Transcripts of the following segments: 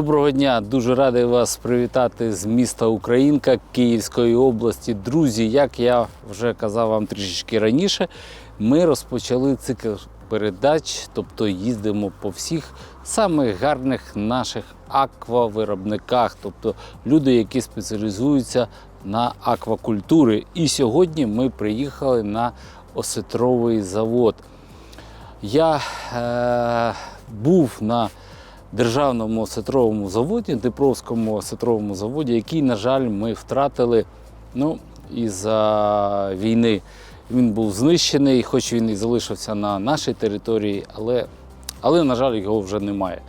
Доброго дня, дуже радий вас привітати з міста Українка Київської області. Друзі, як я вже казав вам трішечки раніше, ми розпочали цикл передач, тобто їздимо по всіх самих гарних наших аквавиробниках, тобто люди, які спеціалізуються на аквакультури. І сьогодні ми приїхали на осетровий завод. Я е, був на державному осетровому заводі, Дніпровському осетровому заводі, який, на жаль, ми втратили ну, із-за війни. Він був знищений, хоч він і залишився на нашій території, але, але на жаль, його вже немає.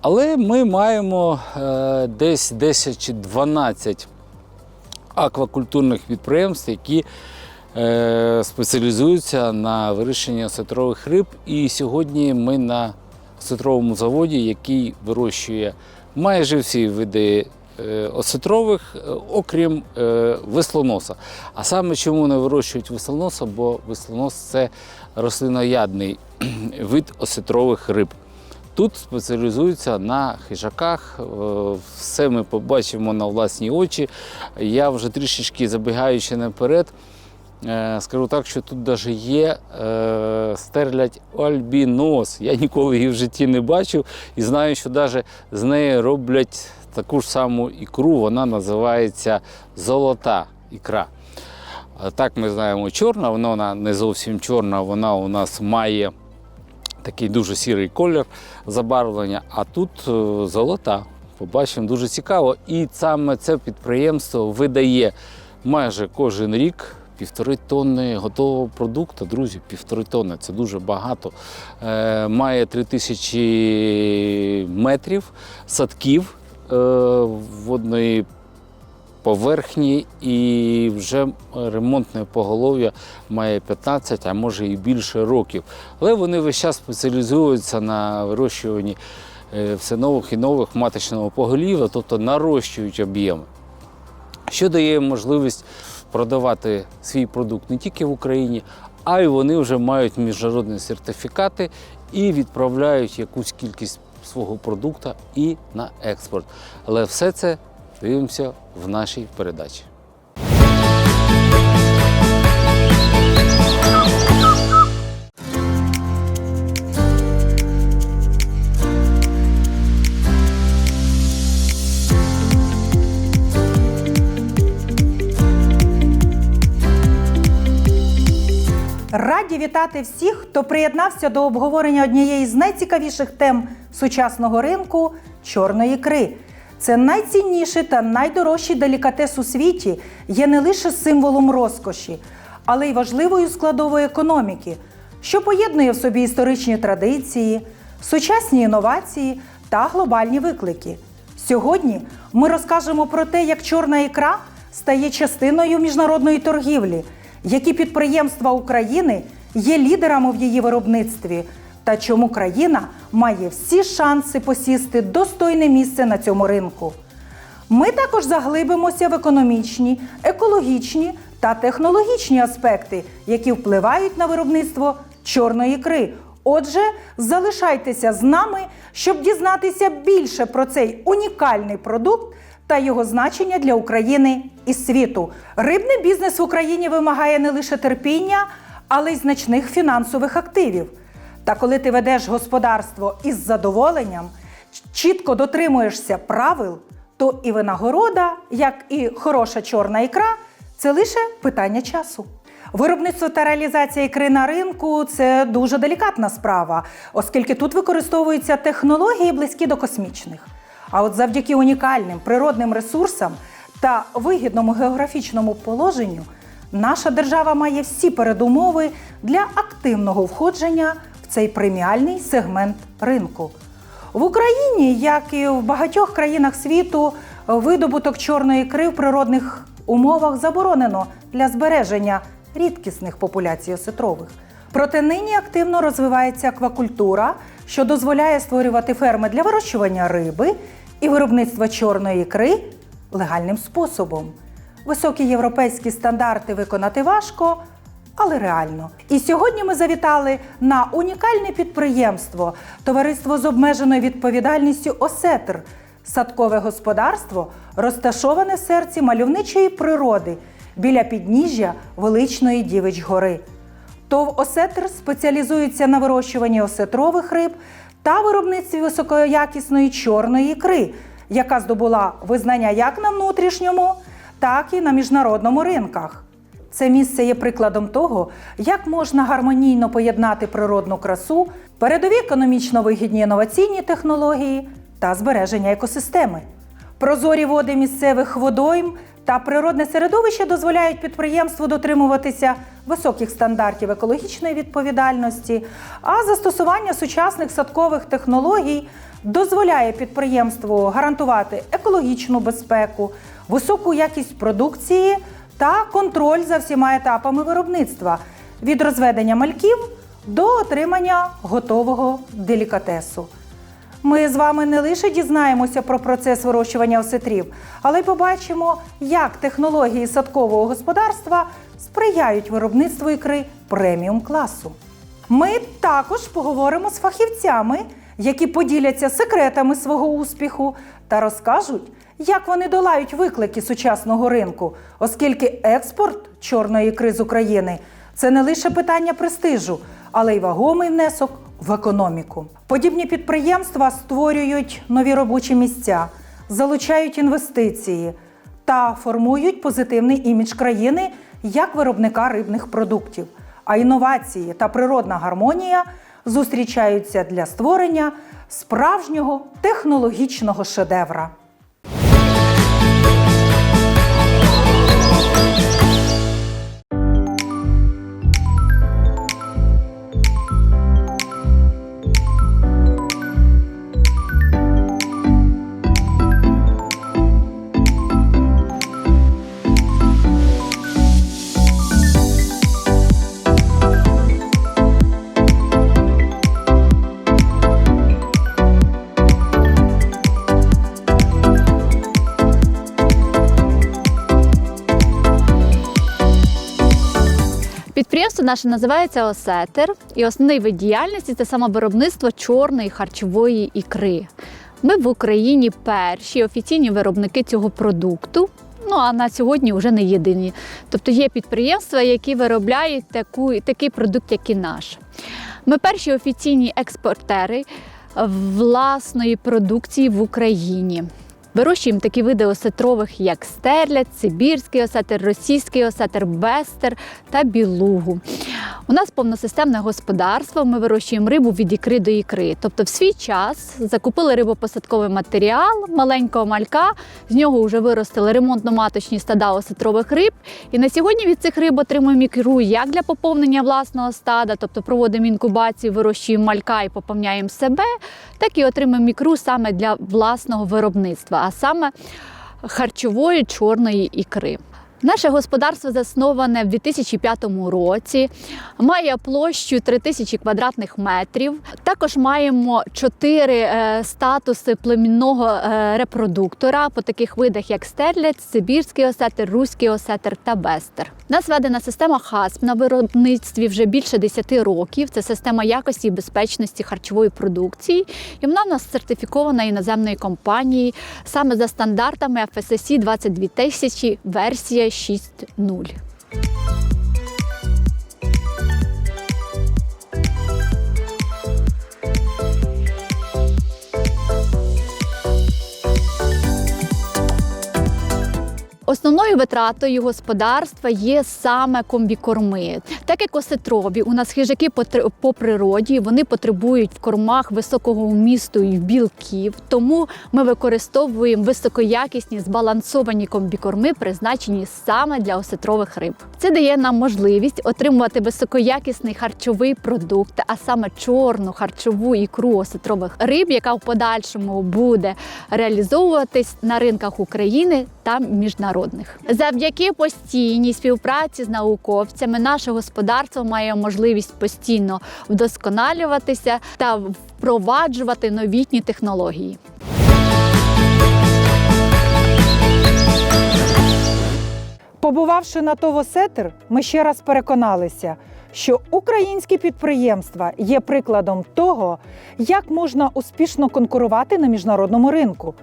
Але ми маємо е, десь 10 чи 12 аквакультурних підприємств, які е, спеціалізуються на вирощенні осетрових риб. І сьогодні ми на осетровому заводі, який вирощує майже всі види е, осетрових, е, окрім е, веслоноса. А саме чому не вирощують веслоноса? Бо веслонос це рослиноядний вид осетрових риб. Тут спеціалізуються на хижаках. Все ми побачимо на власні очі. Я вже трішечки забігаючи наперед, скажу так, що тут навіть є е, стерлядь альбінос. Я ніколи її в житті не бачив і знаю, що навіть з неї роблять таку ж саму ікру. Вона називається золота ікра. Так ми знаємо чорна, вона не зовсім чорна, вона у нас має такий дуже сірий колір забарвлення, а тут е, золота. Побачимо дуже цікаво. І саме це підприємство видає майже кожен рік півтори тонни готового продукту. Друзі, півтори тонни це дуже багато. Е, має три тисячі метрів садків е, водної поверхні і вже ремонтне поголов'я має 15, а може і більше років. Але вони весь час спеціалізуються на вирощуванні е, все нових і нових маточного поголів'я, тобто нарощують об'єми. Що дає можливість продавати свій продукт не тільки в Україні, а й вони вже мають міжнародні сертифікати і відправляють якусь кількість свого продукту і на експорт. Але все це дивимося в нашій передачі. Раді вітати всіх, хто приєднався до обговорення однієї з найцікавіших тем сучасного ринку чорної ікри. Це найцінніший та найдорожчий делікатес у світі є не лише символом розкоші, але й важливою складовою економіки, що поєднує в собі історичні традиції, сучасні інновації та глобальні виклики. Сьогодні ми розкажемо про те, як чорна ікра стає частиною міжнародної торгівлі, які підприємства України є лідерами в її виробництві, та чому країна має всі шанси посісти достойне місце на цьому ринку. Ми також заглибимося в економічні, екологічні та технологічні аспекти, які впливають на виробництво чорної ікри. Отже, залишайтеся з нами, щоб дізнатися більше про цей унікальний продукт та його значення для України і світу. Рибний бізнес в Україні вимагає не лише терпіння, але й значних фінансових активів. Та коли ти ведеш господарство із задоволенням, чітко дотримуєшся правил, то і винагорода, як і хороша чорна ікра, це лише питання часу. Виробництво та реалізація ікри на ринку це дуже делікатна справа, оскільки тут використовуються технології близькі до космічних. А от завдяки унікальним природним ресурсам та вигідному географічному положенню наша держава має всі передумови для активного входження в цей преміальний сегмент ринку. В Україні, як і в багатьох країнах світу, видобуток чорної ікри в природних умовах заборонено для збереження рідкісних популяцій осетрових. Проте нині активно розвивається аквакультура, що дозволяє створювати ферми для вирощування риби і виробництва чорної ікри легальним способом. Високі європейські стандарти виконати важко, але реально. І сьогодні ми завітали на унікальне підприємство Товариство з обмеженою відповідальністю Осетр. Садкове господарство розташоване в серці мальовничої природи біля підніжжя величної Дівич гори. ТОВ Осетр спеціалізується на вирощуванні осетрових риб та виробництві високоякісної чорної ікри, яка здобула визнання як на внутрішньому, так і на міжнародному ринках. Це місце є прикладом того, як можна гармонійно поєднати природну красу, передові економічно вигідні інноваційні технології та збереження екосистеми. Прозорі води місцевих водойм та природне середовище дозволяють підприємству дотримуватися високих стандартів екологічної відповідальності, а застосування сучасних садкових технологій дозволяє підприємству гарантувати екологічну безпеку, високу якість продукції та контроль за всіма етапами виробництва від розведення мальків до отримання готового делікатесу. Ми з вами не лише дізнаємося про процес вирощування осетрів, але й побачимо, як технології садкового господарства сприяють виробництву ікри преміум класу. Ми також поговоримо з фахівцями, які поділяться секретами свого успіху та розкажуть, як вони долають виклики сучасного ринку, оскільки експорт чорної ікри з України це не лише питання престижу, але й вагомий внесок в економіку. Подібні підприємства створюють нові робочі місця, залучають інвестиції та формують позитивний імідж країни як виробника рибних продуктів. А інновації та природна гармонія зустрічаються для створення справжнього технологічного шедевра. Підприємство наше називається Осетер, і основний вид діяльності це саме виробництво чорної харчової ікри. Ми в Україні перші офіційні виробники цього продукту. Ну а на сьогодні вже не єдині. Тобто є підприємства, які виробляють таку, такий продукт, як і наш. Ми перші офіційні експортери власної продукції в Україні. Вирощуємо такі види осетрових, як стерлядь, сибірський осетр, російський осетр, бестер та білугу. У нас повносистемне господарство. Ми вирощуємо рибу від ікри до ікри. Тобто, в свій час закупили рибопосадковий матеріал маленького малька. З нього вже виростили ремонтно-маточні стада осетрових риб. І на сьогодні від цих риб отримуємо ікру як для поповнення власного стада, тобто проводимо інкубацію, вирощуємо малька і поповняємо себе, так і отримуємо ікру саме для власного виробництва, а саме харчової чорної ікри. Наше господарство засноване в 2005 році, має площу 3000 квадратних метрів. Також маємо чотири е, статуси племінного е, репродуктора по таких видах, як стерлядь, сибірський осетр, руський осетр та бестер. Нас введена система ХАСП на виробництві вже більше 10 років. Це система якості і безпечності харчової продукції, і вона в нас сертифікована іноземною компанією саме за стандартами FSSC 22000 версія 6.0. Основною витратою господарства є саме комбікорми. Так як осетрові, у нас хижаки по, природі вони потребують в кормах високого вмісту і білків. Тому ми використовуємо високоякісні збалансовані комбікорми, призначені саме для осетрових риб. Це дає нам можливість отримувати високоякісний харчовий продукт, а саме чорну харчову ікру осетрових риб, яка в подальшому буде реалізовуватись на ринках України та міжнародних. Завдяки постійній співпраці з науковцями наше господарство має можливість постійно вдосконалюватися та впроваджувати новітні технології. Побувавши на Товосетер, ми ще раз переконалися, що українські підприємства є прикладом того, як можна успішно конкурувати на міжнародному ринку.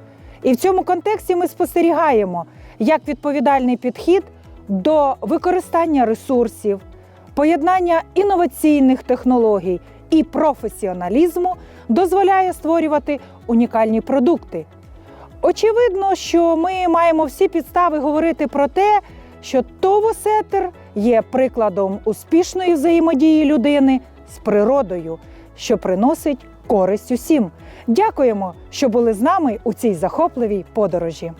І в цьому контексті ми спостерігаємо, як відповідальний підхід до використання ресурсів, поєднання інноваційних технологій і професіоналізму дозволяє створювати унікальні продукти. Очевидно, що ми маємо всі підстави говорити про те, що Товосетер є прикладом успішної взаємодії людини з природою, що приносить користь усім. Дякуємо, що були з нами у цій захопливій подорожі.